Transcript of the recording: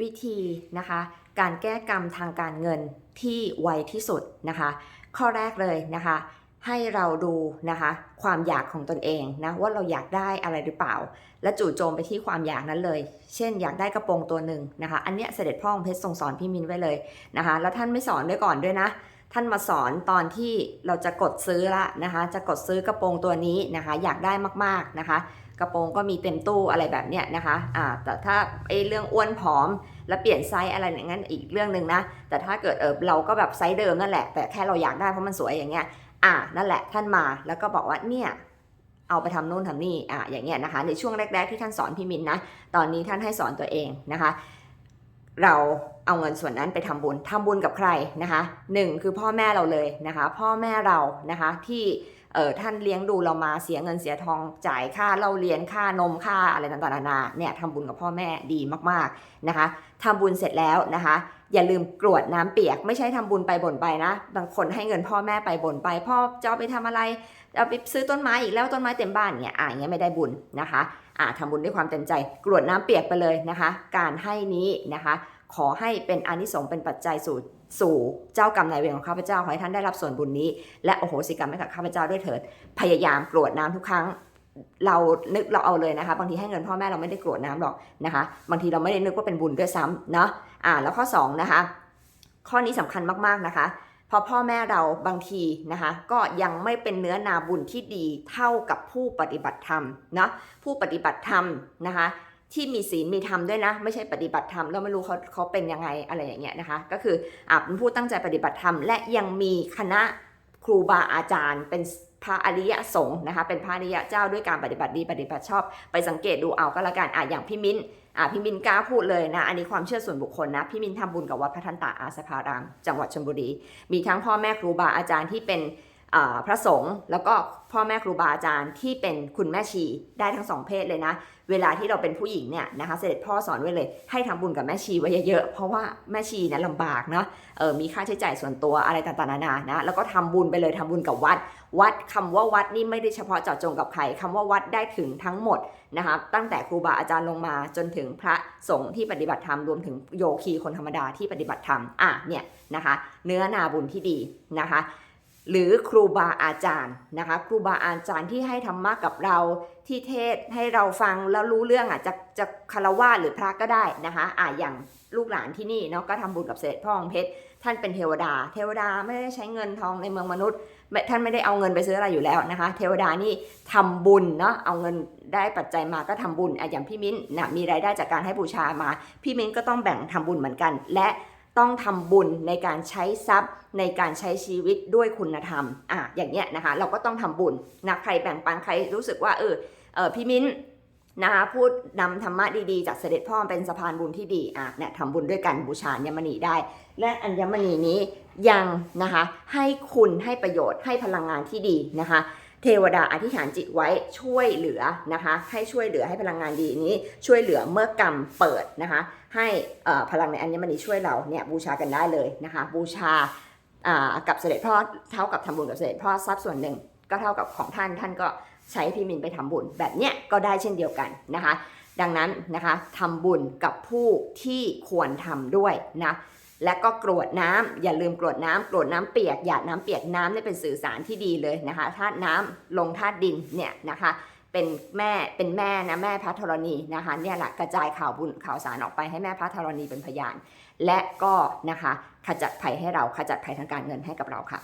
วิธีนะคะการแก้กรรมทางการเงินที่ไวที่สุดนะคะ ข้อแรกเลยนะคะ ให้เราดูนะคะความอยากของตนเองนะว่าเราอยากได้อะไรหรือเปล่า และจู่โจมไปที่ความอยากนั้นเลย เช่น อยากได้กระโปรงตัวหนึ่งนะคะ อันเนี้ยเสด็จพ่อองค์เพชรทรงสอนพี่มินไว้เลยนะคะ แล้วท่านไม่สอนด้วยก่อนด้วยนะท่านมาสอนตอนที่เราจะกดซื้อละนะคะ จะกดซื้อกระโปรงตัวนี้นะคะ อยากได้มากๆนะคะ กระโปรงก็มีเต็มตู้อะไรแบบเนี้ยนะคะอ่าแต่ถ้าไอ้เรื่องอ้วนผอมแล้วเปลี่ยนไซส์อะไรอย่างนั้นอีกเรื่องหนึ่งนะ แต่ถ้าเกิดเออเราก็แบบไซส์เดิมนั่นแหละ แต่แค่เราอยากได้เพราะมันสวยอย่างเงี้ย อ่านั่นแหละท่านมาแล้วก็บอกว่าเนี่ยเอาไปทำนู่นทำนี่อ่าอย่างเงี้ยนะคะ ในช่วงแรก ๆ ที่ท่านสอนพี่มินนะ ตอนนี้ท่านให้สอนตัวเองนะคะ เราเอาเงินส่วนนั้นไปทำบุญทำบุญกับใครนะคะหนึ่งคือพ่อแม่เราเลยนะคะ พ่อแม่เรานะคะที่ เออท่านเลี้ยงดูเรามาเสียเงินเสียทองจ่ายค่าเราเรียนค่านมค่าอะไรต่างๆนานาเนี่ยทำบุญกับพ่อแม่ดีมากๆนะคะทำบุญเสร็จแล้วนะคะ อย่าลืมกรวดน้ำเปียก ไม่ใช่ทำบุญไปบ่นไปนะ บางคนให้เงินพ่อแม่ไปบ่นไป พ่อจะเอาไปทำอะไรจะเอาไปซื้อต้นไม้อีกแล้วต้นไม้เต็มบ้านเนี่ยอ่าอย่างเงี้ยไม่ได้บุญนะคะอ่าทำบุญด้วยความเต็มใจ กรวดน้ำเปียกไปเลยนะคะ การให้นี้นะคะ ขอให้เป็นอนิสงส์เป็นปัจจัยสู่สู่เจ้ากรรมนายเวรของข้าพเจ้าขอให้ท่านได้รับส่วนบุญนี้ และโอโหสิกรรมให้กับข้าพเจ้าด้วยเถิด พยายามกรวดน้ำทุกครั้งเรานึกเราเอาเลยนะคะ บางทีให้เงินพ่อแม่เราไม่ได้กรวดน้ำหรอกนะคะ บางทีเราไม่ได้นึกว่าเป็นบุญด้วยซ้ำเนาะอ่าแล้วข้อสองนะคะข้อนี้สำคัญมากๆนะคะเพราะพ่อแม่เราบางทีนะคะ ก็ยังไม่เป็นเนื้อนาบุญที่ดีเท่ากับผู้ปฏิบัติธรรมเนาะผู้ปฏิบัติธรรมนะคะ ที่มีศีลมีธรรมด้วยนะ ไม่ใช่ปฏิบัติธรรมแล้วไม่รู้เขาเขาเป็นยังไงอะไรอย่างเงี้ยนะคะ ก็คืออ่าเป็นผู้ตั้งใจปฏิบัติธรรมและยังมีคณะครูบาอาจารย์ เป็นพระอริยสงฆ์นะคะ เป็นพระอริยเจ้าด้วยการปฏิบัติดีปฏิบัติชอบ ไปสังเกตดูเอาก็แล้วกันอะอย่างพี่มิ้นอะพี่มิ้นกล้าพูดเลยนะ อันนี้ความเชื่อส่วนบุคคลนะ พี่มิ้นทำบุญกับวัดพระทันตะอาสภาราม จังหวัดชลบุรี มีทั้งพ่อแม่ครูบาอาจารย์ที่เป็น พระสงฆ์แล้วก็พ่อแม่ครูบาอาจารย์ที่เป็นคุณแม่ชีได้ทั้งสองเพศเลยนะ เวลาที่เราเป็นผู้หญิงเนี่ยนะคะเสด็จพ่อสอนไว้เลย ให้ทำบุญกับแม่ชีไว้เยอะๆเพราะว่าแม่ชีเนี่ยลำบากเนาะเออมีค่าใช้จ่ายส่วนตัวอะไรต่างๆนานานะแล้วก็ทำบุญไปเลยทำบุญกับวัด วัดคำว่าวัดนี่ไม่ได้เฉพาะเจาะจงกับใครคำว่าวัดได้ถึงทั้งหมดนะคะตั้งแต่ครูบาอาจารย์ลงมาจนถึงพระสงฆ์ที่ปฏิบัติธรรมรวมถึงโยคีคนธรรมดาที่ปฏิบัติธรรมอะเนี่ยนะคะ เนื้อนาบุญที่ดีนะคะ หรือครูบาอาจารย์นะคะครูบาอาจารย์ที่ให้ธรรมะกับเราที่เทศให้เราฟังแล้วรู้เรื่องอะจะจะคารวะหรือพระก็ได้นะคะอะอย่างลูกหลานที่นี่เนาะก็ทำบุญกับเสด็จพ่อองเพชรท่านเป็นเทวดา เทวดาไม่ได้ใช้เงินทองในเมืองมนุษย์ ท่านไม่ได้เอาเงินไปซื้ออะไรอยู่แล้วนะคะ เทวดานี่ทำบุญเนาะเอาเงินได้ปัจจัยมาก็ทำบุญอะอย่างพี่มิ้นนะมีรายได้จากการให้บูชามา พี่มิ้นก็ต้องแบ่งทำบุญเหมือนกัน และ ต้องทำบุญในการใช้ทรัพย์ในการใช้ชีวิตด้วยคุณธรรมอะอย่างเงี้ยนะคะ เราก็ต้องทำบุญนะใครแบ่งปันใครรู้สึกว่าเออเออพี่มิ้นนะคะพูดนำธรรมะดีๆ จากเสด็จพ่อเป็นสะพานบุญที่ดีอะเนี่ยทำบุญด้วยกันบูชาอัญมณีได้ และอัญมณีนี้ยังนะคะให้คุณให้ประโยชน์ให้พลังงานที่ดีนะคะ เทวดาอธิษฐานจิตไว้ช่วยเหลือนะคะ ให้ช่วยเหลือให้พลังงานดีนี้ ช่วยเหลือเมื่อกรรมเปิดนะคะ ให้พลังในอัญมณีช่วยเราเนี่ยบูชากันได้เลยนะคะ บูชากับเสด็จพ่อเท่ากับทำบุญกับเสด็จพ่อทรัพย์ส่วนหนึ่ง ก็เท่ากับของท่านท่านก็ใช้พี่มินไปทำบุญแบบเนี้ยก็ได้เช่นเดียวกันนะคะ ดังนั้นนะคะทำบุญกับผู้ที่ควรทำด้วยนะ และก็กรวดน้ำอย่าลืมกรวดน้ำกรวดน้ำเปียกหยาดน้ำเปียกน้ำเนี่ยเป็นสื่อสารที่ดีเลยนะคะธาตุน้ำลงธาตุดินเนี่ยนะคะเป็นแม่เป็นแม่นะแม่พระธรณีนะคะเนี่ยแหละกระจายข่าวบุญข่าวสารออกไปให้แม่พระธรณีเป็นพยาน และก็นะคะขจัดภัยให้เราขจัดภัยทางการเงินให้กับเราค่ะ